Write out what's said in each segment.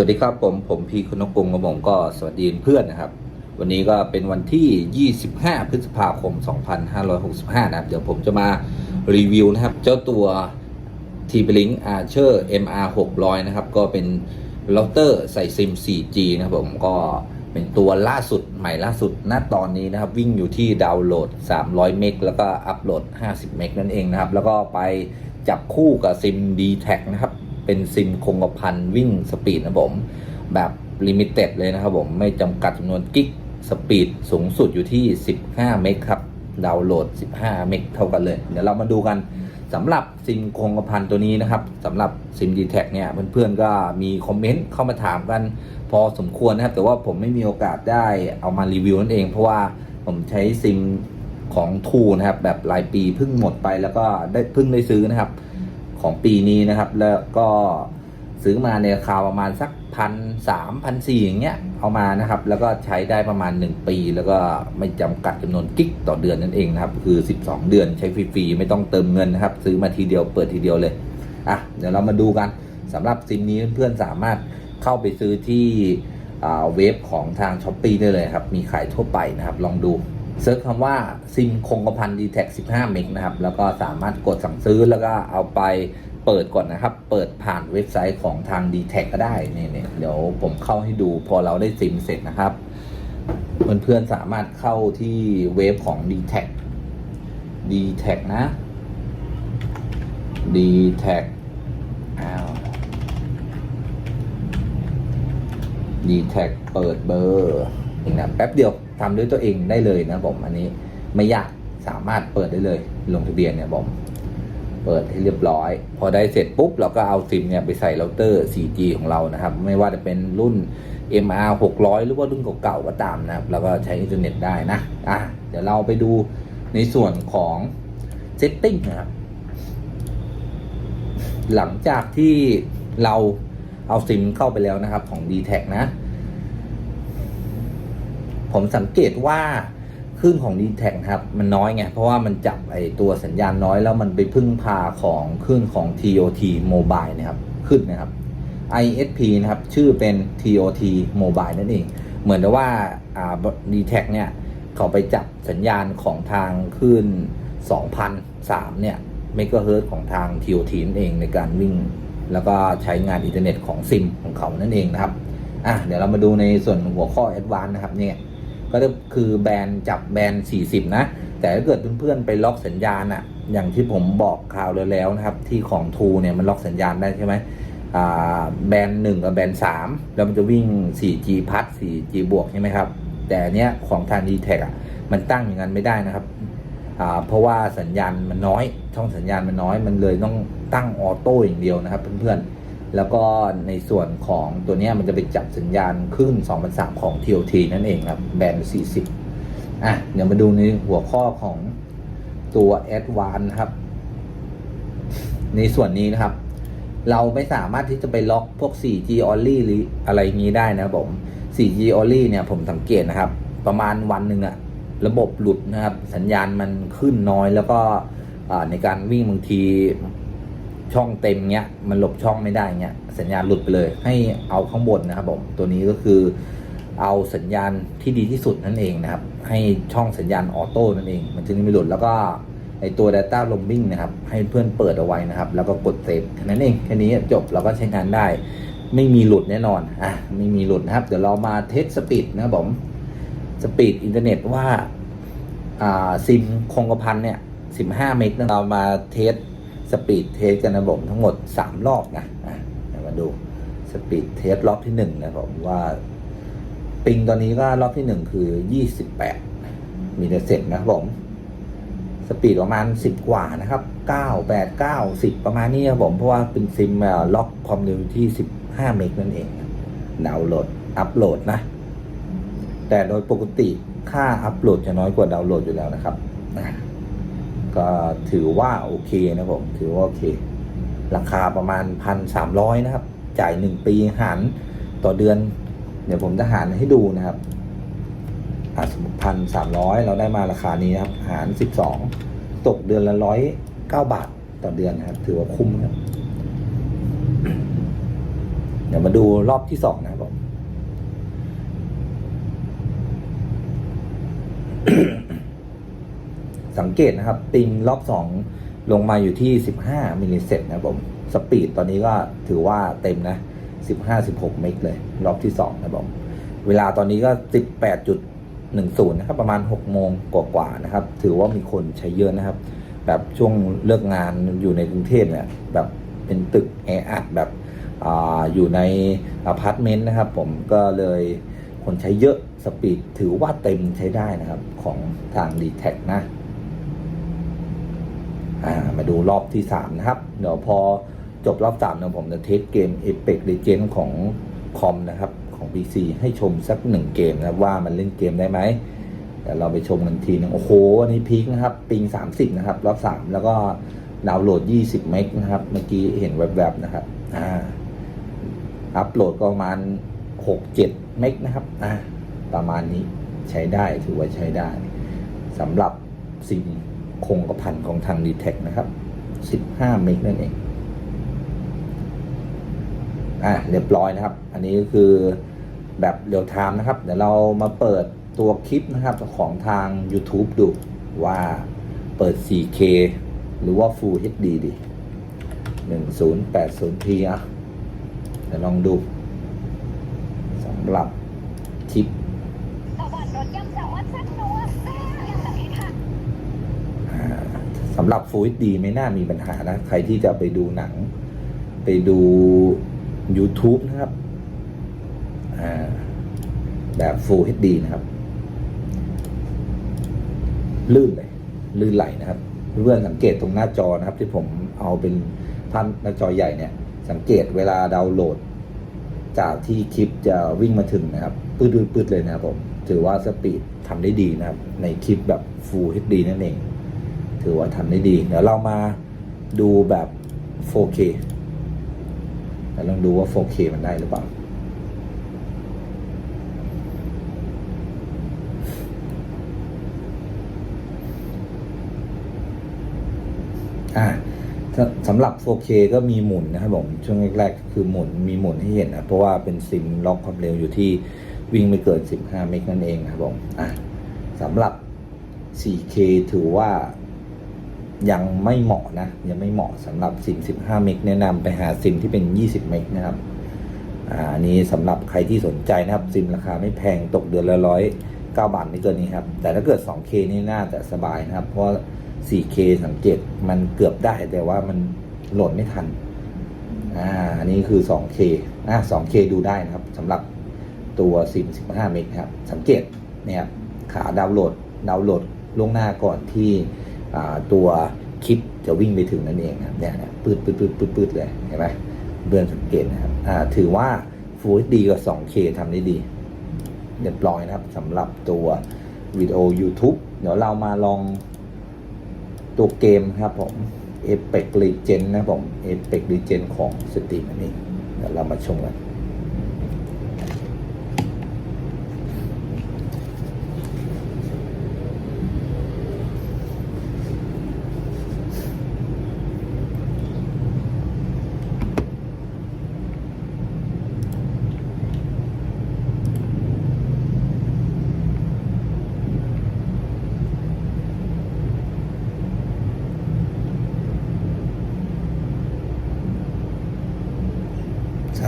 วัสดีครับผมผมพีคุณนกกรุงกับผมก็สวัสดีเพื่อนนะครับ วันนี้ก็เป็นวันที่ 25 พฤษภาคม 2565 นะครับ เดี๋ยวผมจะมารีวิวนะครับ เจ้าตัว t p l i n k Archer MR 600 นะครับ ก็เป็นเราเตอร์ใส่ซิม 4G นะครับผมก็เป็นตัวล่าสุดใหม่ล่าสุดณตอนนี้นะครับ วิ่งอยู่ที่ดาวน์โหลด 300 เมกแล้วก็อัปโหลด 50 เมกนั่นเองนะครับ แล้วก็ไปจับคู่กับซิม d t แทนะครับ เป็นซิมคงกระพันวิ่งสปีดนะผม แบบลิมิเต็ดเลยนะครับผม ไม่จำกัดจำนวนกิกสปีดสูงสุดอยู่ที่ 15 เมกครับ ดาวน์โหลด 15 เมกเท่ากันเลย เดี๋ยวเรามาดูกันสำหรับซิมคงกระพันตัวนี้นะครับสำหรับซิม d t แทเนี่ยเพื่อนๆก็มีคอมเมนต์เข้ามาถามกันพอสมควรนะครับ แต่ว่าผมไม่มีโอกาสได้เอามารีวิวนั่นเอง เพราะว่าผมใช้ซิมของทูนะครับแบบรายปีเพิ่งหมดไปแล้วก็ได้เพิ่งได้ซื้อนะครับ ของปีนี้นะครับ แล้วก็ซื้อมาในราคาประมาณสักพันสามพันสี่อย่างเงี้ยเอามานะครับ แล้วก็ใช้ได้ประมาณ 1 ปี แล้วก็ไม่จำกัดจำนวนกิกต่อเดือนนั่นเองนะครับ คือ 12 เดือนใช้ฟรีๆไม่ต้องเติมเงินนะครับ ซื้อมาทีเดียวเปิดทีเดียวเลยอะเดี๋ยวเรามาดูกันสำหรับซิมนี้เพื่อนๆสามารถเข้าไปซื้อที่เว็บของทางช้อปปีได้เลยครับ มีขายทั่วไปนะครับ ลองดู เซิร์ชคำว่าซิมคงกระพันดีแท็ก15 เมกนะครับ แล้วก็สามารถกดสั่งซื้อแล้วก็เอาไปเปิดก่อนนะครับ เปิดผ่านเว็บไซต์ของทาง d t แทก็ได้นี่เนี่ยเดี๋ยวผมเข้าให้ดูพอเราได้ซิมเสร็จนะครับ เพื่อนๆสามารถเข้าที่เว็บของ d t แท d t แทนะ d t แทอ้าว d t แทเปิดเบอร์นี่นะแป๊บเดียว ทำด้วยตัวเองได้เลยนะผมอันนี้ไม่ยากสามารถเปิดได้เลยลงทะเบียนเนี่ยผมเปิดให้เรียบร้อย พอได้เสร็จปุ๊บเราก็เอาซิมเนี่ยไปใส่เราเตอร์ 4G ของเรานะครับ ไม่ว่าจะเป็นรุ่น MR 600 หรือว่ารุ่นเก่าๆก็ตามนะครับแล้วก็ใช้อินเทอร์เน็ตได้นะอะเดี๋ยวเราไปดูในส่วนของ Setting นะครับหลังจากที่เราเอาซิมเข้าไปแล้วนะครับของ d t แทนะ ผมสังเกตว่าคลื่นของ d t แทครับ มันน้อยไง เพราะว่ามันจับไอตัวสัญญาณน้อยแล้วมันไปพึ่งพาของคลื่นของ TOT Mobile นะครับขึ้นนะครับ ISP นะครับ ชื่อเป็น TOT Mobile นั่นเอง เหมือนกับว่าอ่า d t แทเนี่ยเขาไปจับสัญญาณของทางคลื่น2003 เนี่ยเมกะเฮิรตของทาง TOT นั่นเองในการวิ่ง แล้วก็ใช้งานอินเทอร์เน็ตของซิมของเขานั่นเองนะครับอะเดี๋ยวเรามาดูในส่วนหัวข้อ a d v a n c e นะครับเนี่ย ก็คือแบนจับแบน40 นะ แต่ถ้าเกิดเพื่อนๆไปล็อกสัญญาณอะอย่างที่ผมบอกข่าวแล้วนะครับ ที่ของทูเนี่ยมันล็อกสัญญาณได้ใช่ไหมแบนหนึ่งกับแบนสามแล้วมันจะวิ่ง 4G พัด 4G บวกใช่ไหมครับ แต่เนี้ยของทาง d t แทอะมันตั้งอย่างนั้นไม่ได้นะครับ เพราะว่าสัญญาณมันน้อย ช่องสัญญาณมันน้อย มันเลยต้องตั้งออโต้อย่างเดียวนะครับเพื่อนๆ แล้วก็ในส่วนของตัวนี้มันจะไปจับสัญญาณคลื่น2003ของ TOT นั่นเองครับแบน40 อะ เดี๋ยวมาดูในหัวข้อของตัว Advanced นะครับ ในส่วนนี้นะครับ เราไม่สามารถที่จะไปล็อกพวก 4G only หรืออะไรงี้ได้นะครับผม 4G only เนี่ยผมสังเกตนะครับ ประมาณวันหนึ่งอะระบบหลุดนะครับ สัญญาณมันขึ้นน้อยแล้วก็ในการวิ่งบางที ช่องเต็มเงี้ยมันหลบช่องไม่ได้เงี้ยสัญญาณหลุดไปเลย ให้เอาข้างบนนะครับผมตัวนี้ก็คือเอาสัญญาณที่ดีที่สุดนั่นเองนะครับ ให้ช่องสัญญาณออโต้นั่นเอง มันจึงไม่หลุดแล้วก็ไอตัว Data Roaming นะครับ ให้เพื่อนเปิดเอาไว้นะครับ แล้วก็กดเซฟแค่นั้นเองแค่นี้จบเราก็ใช้งานได้ ไม่มีหลุดแน่นอนอะไม่มีหลุดนะครับ เดี๋ยวเรามาเทสสปีดนะครับผมสปีดอินเทอร์เน็ตว่าอ่าซิมคงกระพันเนี่ย 15 เมกนะเรามาเทส สปีดเทสกันนะผมทั้งหมด 3 รอบนะอะเดี๋ยวมาดูสปีดเทสรอบที่ 1 นะผมว่า ปิงตอนนี้ก็รอบที่ 1 คือ 28 มีแต่เสร็จนะผม สปีดประมาณ 10 กว่านะครับ 9 8 9 10 ประมาณนี้ครับผมเพราะว่าเป็นซิมล็อกความเร็วที่ 15 เมกนั่นเองดาวน์โหลดอัปโหลดนะ แต่โดยปกติค่าอัปโหลดจะน้อยกว่าดาวน์โหลดอยู่แล้วนะครับนะ ก็ถือว่าโอเคนะผมถือว่าโอเค ราคาประมาณพันสามร้อยนะครับ จ่ายหนึ่งปีหารต่อเดือน เดี๋ยวผมจะหารให้ดูนะครับสมมติพันสามร้อยเราได้มาราคานี้นะครับ หารสิบสองตกเดือนละร้อยเก้าบาทต่อเดือนนะครับ ถือว่าคุ้มนะครับ เดี๋ยวมาดูรอบที่สองนะครับผม สังเกตนะครับปิงรอบสองลงมาอยู่ที่ 15มิลลิเซกนะครับผมสปีดตอนนี้ก็ถือว่าเต็มนะ 15-16 เมกเลย รอบที่ 2 นะครับผมเวลาตอนนี้ก็ 18.10 นะครับ ประมาณ 6 โมงกว่าๆนะครับ ถือว่ามีคนใช้เยอะนะครับ แบบช่วงเลิกงานอยู่ในกรุงเทพเนี่ยแบบเป็นตึกแออัดแบบออยู่ในอพาร์ตเมนต์นะครับ ผมก็เลยคนใช้เยอะสปีดถือว่าเต็มใช้ได้นะครับ ของทาง d t แทนะ อ่ามาดูรอบที่ 3 นะครับ เดี๋ยวพอจบรอบ3เนี่ยผมจะเทสเกม Apex Legend ของคอมนะครับ ของ PC ให้ชมสักหนึ่งเกมนะว่ามันเล่นเกมได้ไหมเดี๋ยวเราไปชมกันทีหนึงโอ้โห อันนี้พีคนะครับ ปิง 30 นะครับ รอบ 3 แล้วก็ดาวน์โหลด 20 เมกนะครับ เมื่อกี้เห็นแวบๆนะครับอ่าอัปโหลดก็ประมาณ 6-7 เมกนะครับอ่าประมาณนี้ใช้ได้ถือว่าใช้ได้สำหรับสิ่ง คงกระพันของทาง d t แทนะครับ 15เมกนั่นเอง อะเรียบร้อยนะครับ อันนี้ก็คือแบบเรียลไทม์นะครับ เดี๋ยวเรามาเปิดตัวคลิปนะครับของทาง YouTube ดูว่าเปิด 4K หรือว่า Full HD ดี 1080p อะเดี๋ยวลองดูสำหรับ สำหรับ Full HD ไม่น่ามีปัญหานะ ใครที่จะไปดูหนัง ไปดู YouTube นะครับแบบ Full HD นะครับ ลื่นเลย ลื่นไหลนะครับ เพื่อนสังเกตตรงหน้าจอนะครับ ที่ผมเอาเป็นภาพหน้าจอใหญ่เนี่ย สังเกตเวลาดาวน์โหลด จากที่คลิปจะวิ่งมาถึงนะครับปืดปืดๆเลยนะครับผม ถือว่าสปีดทำได้ดีนะครับ ในคลิปแบบ Full HD นั่นเอง ถือว่าทำได้ดี เดี๋ยวเรามาดูแบบ 4K แล้วลองดูว่า 4K มันได้หรือเปล่า อ่าสสำหรับ 4K ก็มีหมุนนะครับผม ช่วงแรกๆ คือหมุนมีหมุนให้เห็นนะ เพราะว่าเป็นซิมล็อกความเร็วอยู่ที่วิ่งไม่เกิน 15 เมกนั่นเองนะครับผม อะสำหรับ 4K ถือว่า ยังไม่เหมาะนะ ยังไม่เหมาะสำหรับซิม 15 เมกแนะนำไปหาซิมที่เป็น 20 เมกนะครับอ่าอันนี้สำหรับใครที่สนใจนะครับ ซิมราคาไม่แพงตกเดือนละร้อยเก้าบาทไม่เกินนี้ครับ แต่ถ้าเกิด 2K นี่น่าจะสบายนะครับ เพราะ 4K สังเกตมันเกือบได้แต่ว่ามันโหลดไม่ทันอ่าอันนี้คือ 2K อ่า 2K ดูได้นะครับสำหรับตัวซิม 15 เมกครับ สังเกตเนี่ยครับขาดาวน์โหลดดาวน์โหลดล่วงหน้าก่อนที่ ตัวคลิปจะวิ่งไปถึงนั่นเองครับเนี่ยปืดปืดปืดปืดปืดเลยเห็นไหมเบือนสังเกตนะครับถือว่า Full HD กับ 2K ทำได้ดีเรียบร้อยนะครับสำหรับตัววิดีโอ YouTube เดี๋ยวเรามาลองตัวเกมครับผม Apex Legend นะครับผม Apex Legend ของสตรีมนั่นเองเดี๋ยวเรามาชมกัน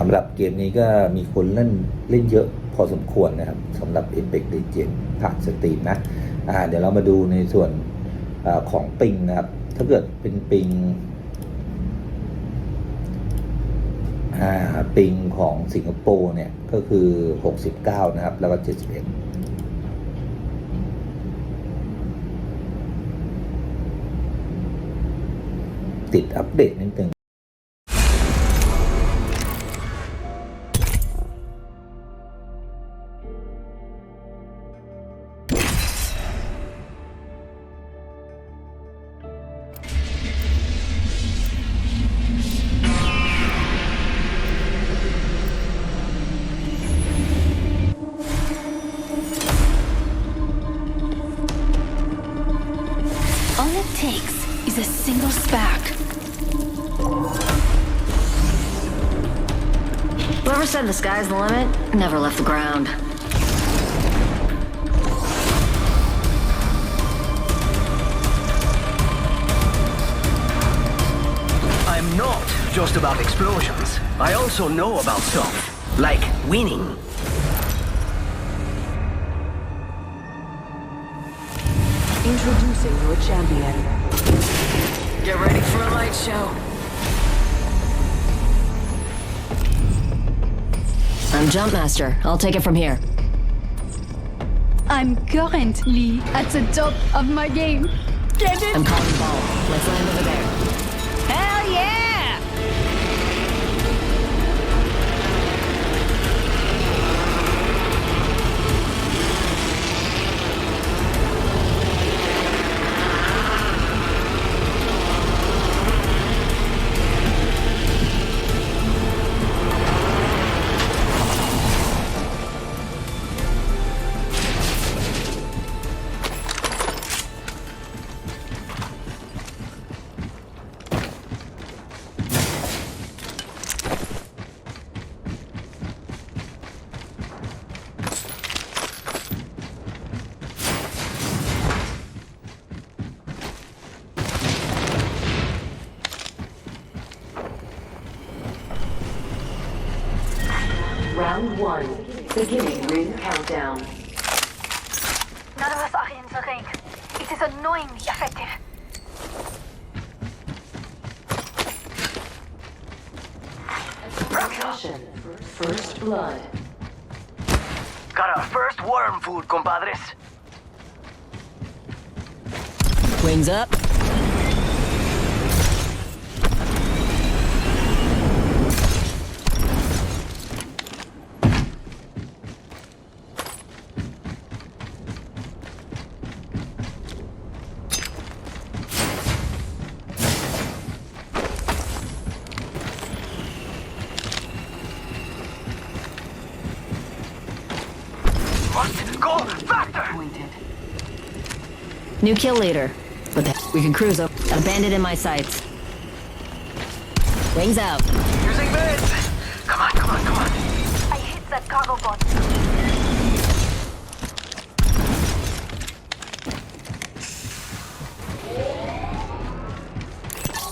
สำหรับเกมนี้ก็มีคนเล่นเล่นเยอะพอสมควรนะครับสำหรับ Apex Legends ผ่านสตรีมนะอ่าเดี๋ยวเรามาดูในส่วนอของปิงนะครับ ถ้าเกิดเป็นปิงปิงของสิงคโปร์เนี่ย ก็คือ 69 นะครับ แล้วก็ 71ติดอัปเดตนิดนึง the limit never left the ground. I'm not just about explosions. I also know about stuff. Like winning. Introducing your champion. Get ready for a light show. I'm Jumpmaster. I'll take it from here. I'm currently at the top of my game. Get it? I'm calling ball. Let's land over there. Wings up. New kill leader. But the- we can cruise up. Got a bandit in my sights. Wings out. Using meds! Come on, come on, come on. I hit that cargo bot.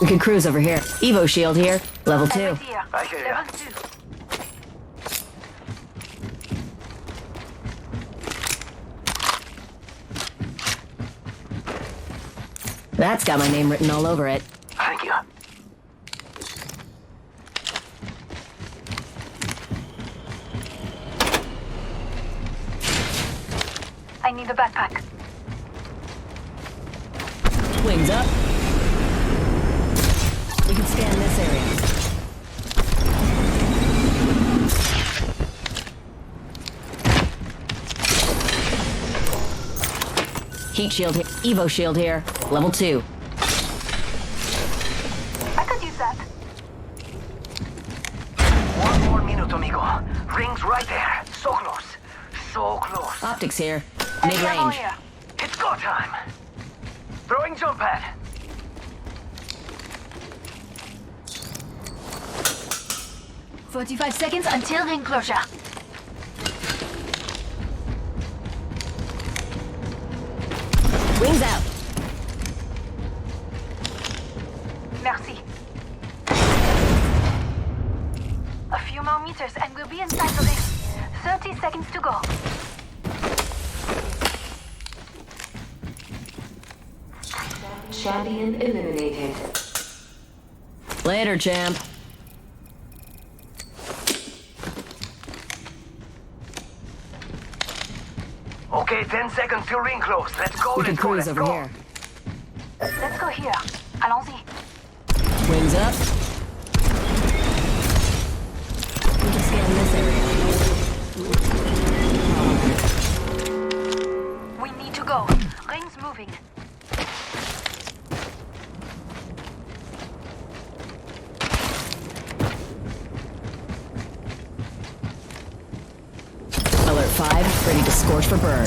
We can cruise over here. Evo shield here. Level two. Every here. I hear ya. That's got my name written all over it. Thank you. I need a backpack. Wings up. We can scan this area. Heat shield here. Evo shield here. Level two. I could use that. One more minute, amigo. Ring's right there. So close. So close. Optics here. Mid-range. It's go time. Throwing jump pad. Forty-five seconds until ring closure. Wings out. Champion eliminated. Later, champ. Okay, 10 seconds till ring close. Let's go, We let's can go, cruise let's over go. here. Let's go here. Allons-y. Wings up. We can scan this area. We need to go. Ring's moving. Alert 5, ready to scorch for burn.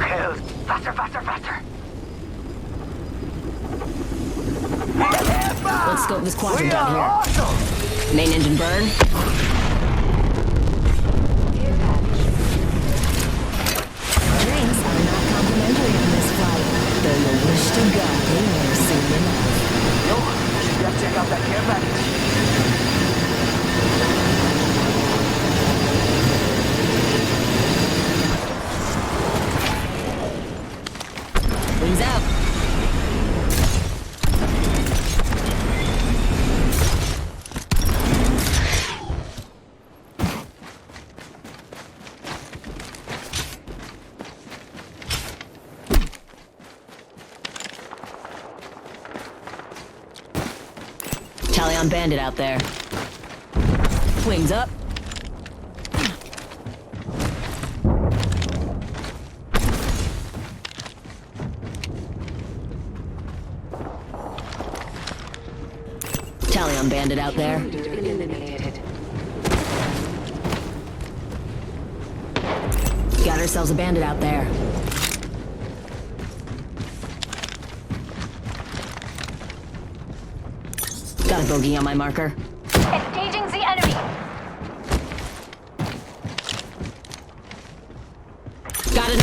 Hell, faster, faster, faster. Let's scope this quadrant down here. awesome! Main engine burn. Drinks are not complimentary on this flight, though you wish to God they soon enough. Yo, you gotta check out that care package. Wings out. Bandit out there. Wings up. Talion bandit out there. Got ourselves a bandit out there. Got a bogey on my marker. Engaging the enemy. Got it.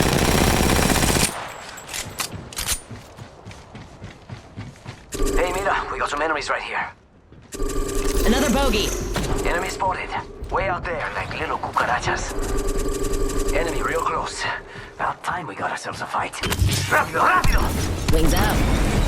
Hey, Mira, we got some enemies right here. Another bogey. Enemy spotted. Way out there, like little cucarachas. Enemy real close. About time we got ourselves a fight. Rápido, rápido! Wings out.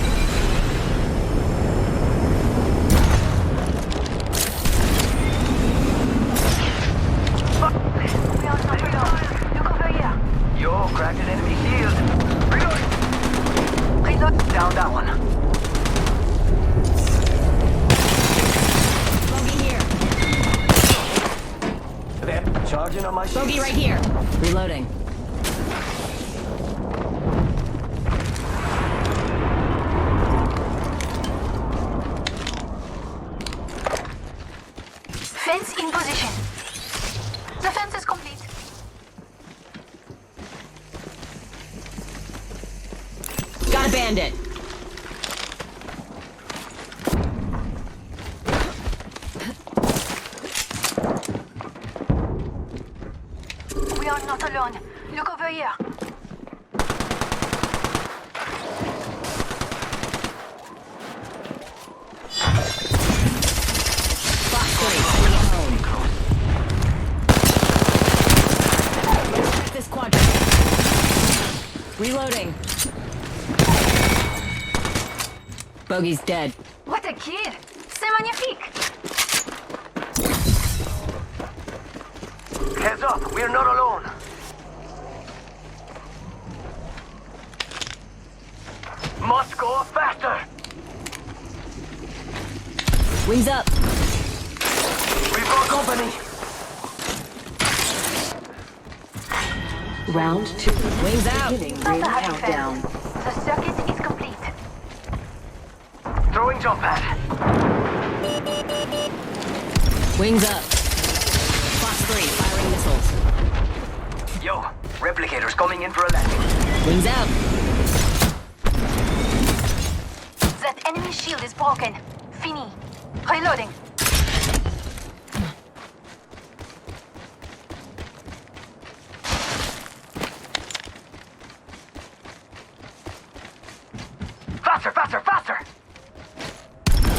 Got a bandit. We are not alone. Look over here. Bogey's dead. What a kill! C'est magnifique! Heads up, we're not alone. Must go faster. Wings up. We've got company. Round two. Wings out. Beginning Not ring the happy countdown. fence. The circuit is complete. Throwing jump pad. Wings up. Fox 3, firing missiles. Yo, replicators coming in for a landing. Wings out. That enemy shield is broken. Fini. Reloading. Faster, faster, faster!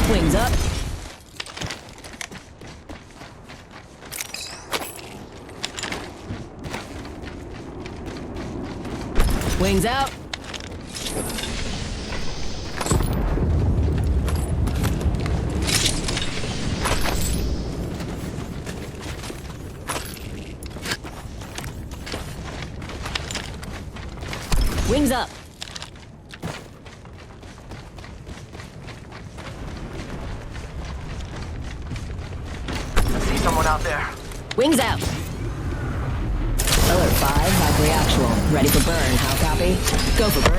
Wings up. Wings out. Wings up. Go for burn.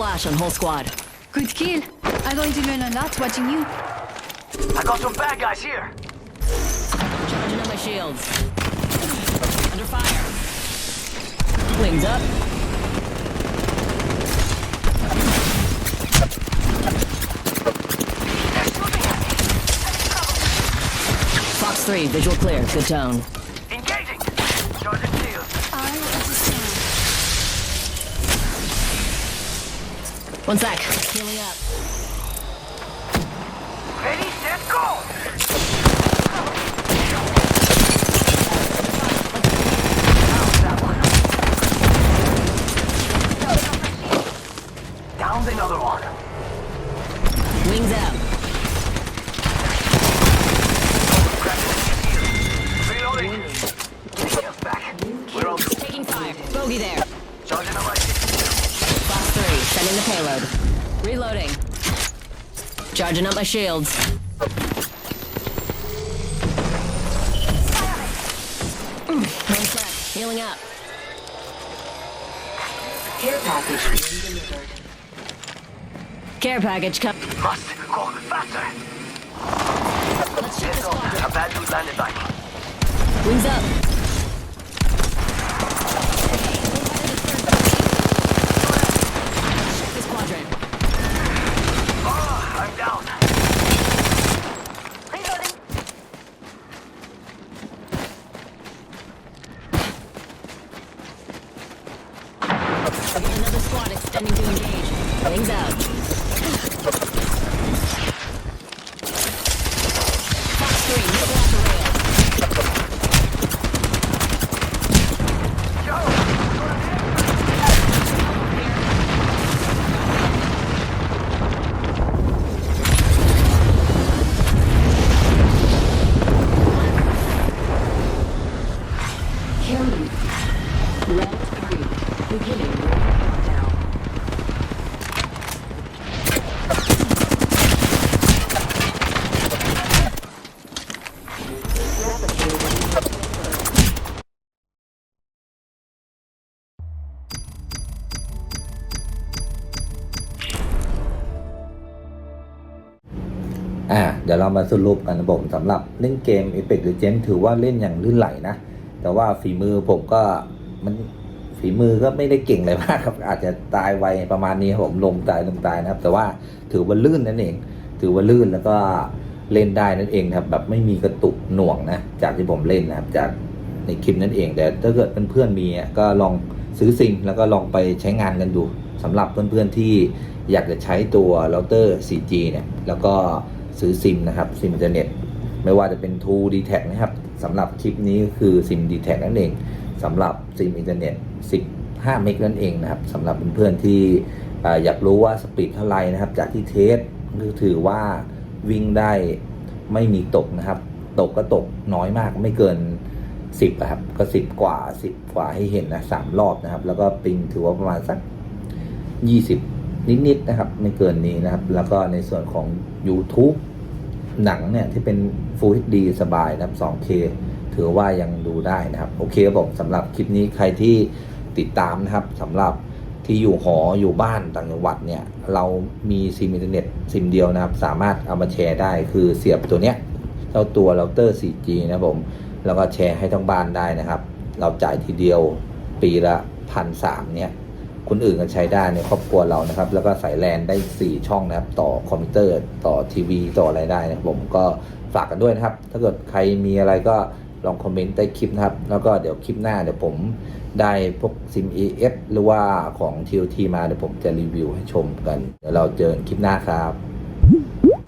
Splash on whole squad. Good kill. I'm going to learn a lot watching you. I got some bad guys here. Charging on my shields. Under fire. Wings up. Fox 3, visual clear. Good tone. One sec. Healing up. Ready, set, go. Charging up my shields. One sec. Healing up. Care package being delivered. Care package come. Must go faster. Let's check the Yes, a bad dude landed back. Wings up. เรามาสรุปกันนะผมสำหรับเล่นเกม Apex Legends ถือว่าเล่นอย่างลื่นไหลนะ แต่ว่าฝีมือผมก็มันฝีมือก็ไม่ได้เก่งเลยมากครับ อาจจะตายไวประมาณนี้ครับผมลมตายลมตายนะครับ แต่ว่าถือว่าลื่นนั่นเอง ถือว่าลื่นแล้วก็เล่นได้นั่นเองครับ แบบไม่มีกระตุกหน่วงนะ จากที่ผมเล่นนะครับ จากในคลิปนั่นเอง แต่ถ้าเกิดเพื่อนๆมีก็ลองซื้อซิมแล้วก็ลองไปใช้งานกันดูสำหรับเพื่อนๆที่อยากจะใช้ตัวเราเตอร์ 4G เนี่ยแล้วก็ ซื้อซิมนะครับซิมอินเทอร์เน็ตไม่ว่าจะเป็น True d t a c นะครับสำหรับคลิปนี้คือซิม d t a c นั่นเองสำหรับซิมอินเทอร์เน็ต 15 เมกนั่นเองนะครับสำหรับเพื่อนๆที่อยากรู้ว่าสปีดเท่าไหร่นะครับ จากที่เทสก็ถือว่าวิ่งได้ไม่มีตกนะครับ ตกก็ตกน้อยมากไม่เกิน 10อะครับก็ 10 กว่า 10 กว่าให้เห็นนะสามรอบนะครับ แล้วก็ปิงถือว่าประมาณสัก 20 นิดๆนะครับ ไม่เกินนี้นะครับ แล้วก็ในส่วนของ YouTube หนังเนี่ยที่เป็น Full HD สบายนะครับ 2K ถือว่ายังดูได้นะครับ โอเคครับผมสำหรับคลิปนี้ใครที่ติดตามนะครับสำหรับที่อยู่หออยู่บ้านต่างจังหวัดเนี่ยเรามีซิมอินเทอร์เน็ตซิมเดียวนะครับ สามารถเอามาแชร์ได้คือเสียบตัวเนี้ยเจ้าตัวเราเตอร์ 4G นะผมแล้วก็แชร์ให้ทั้งบ้านได้นะครับ เราจ่ายทีเดียวปีละพันสามเนี่ย คนอื่นก็ใช้ได้ในครอบครัวเรานะครับ แล้วก็สายแลนได้ 4 ช่องนะครับ ต่อคอมพิวเตอร์ต่อทีวี ต่ออะไรได้นะครับผมก็ฝากกันด้วยนะครับ ถ้าเกิดใครมีอะไรก็ลองคอมเมนต์ใต้คลิปนะครับ แล้วก็เดี๋ยวคลิปหน้าเดี๋ยวผมได้พวกซิม EF หรือว่าของ TOT มาเดี๋ยวผมจะรีวิวให้ชมกัน เดี๋ยวเราเจอกันคลิปหน้าครับ